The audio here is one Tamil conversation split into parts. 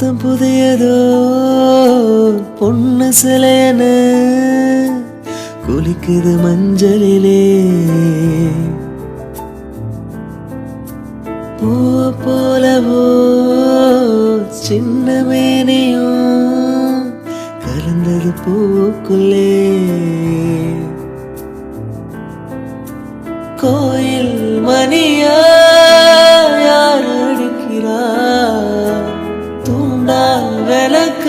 முத்தம் புதியதோ? பொண்ணு சிலையன குளிக்குது மஞ்சளிலே. பூ போலவோ? சின்ன மேனியும் கலந்தது பூவுக்குள்ளே. கோயில் மணியா?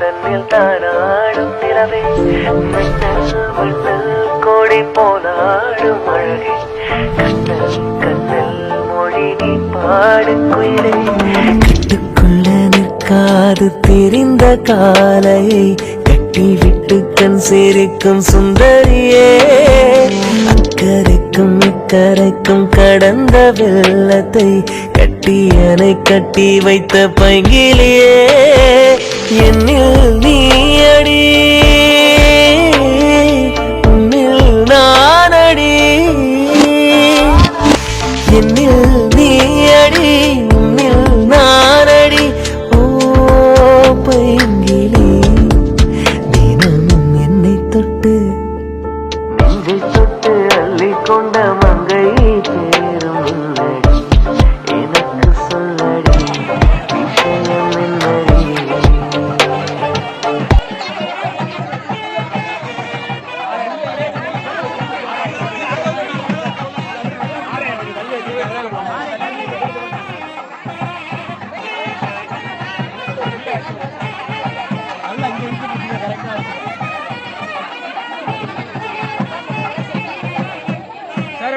தன்னில் தானாடும் நிலவே மண்ணல் மண்ணல் கோடி போனாடும் அழகே. கண்ணல் கண்ணல் மொழி நீ பாடு குயிலே. கட்டுக்குள்ள நிற்காது தெரிந்த காலையை கட்டி விட்டு கண் சேரிக்கும் சுந்தரியே. அக்கறைக்கும் இக்கரைக்கும் கடந்த வெள்ளத்தை கட்டி அணை கட்டி வைத்த பைங்கிலியே എന്നിൽ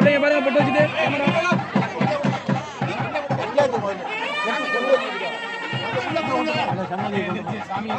அப்படியே பாருங்க போட்டு வச்சுட்டு சாமி.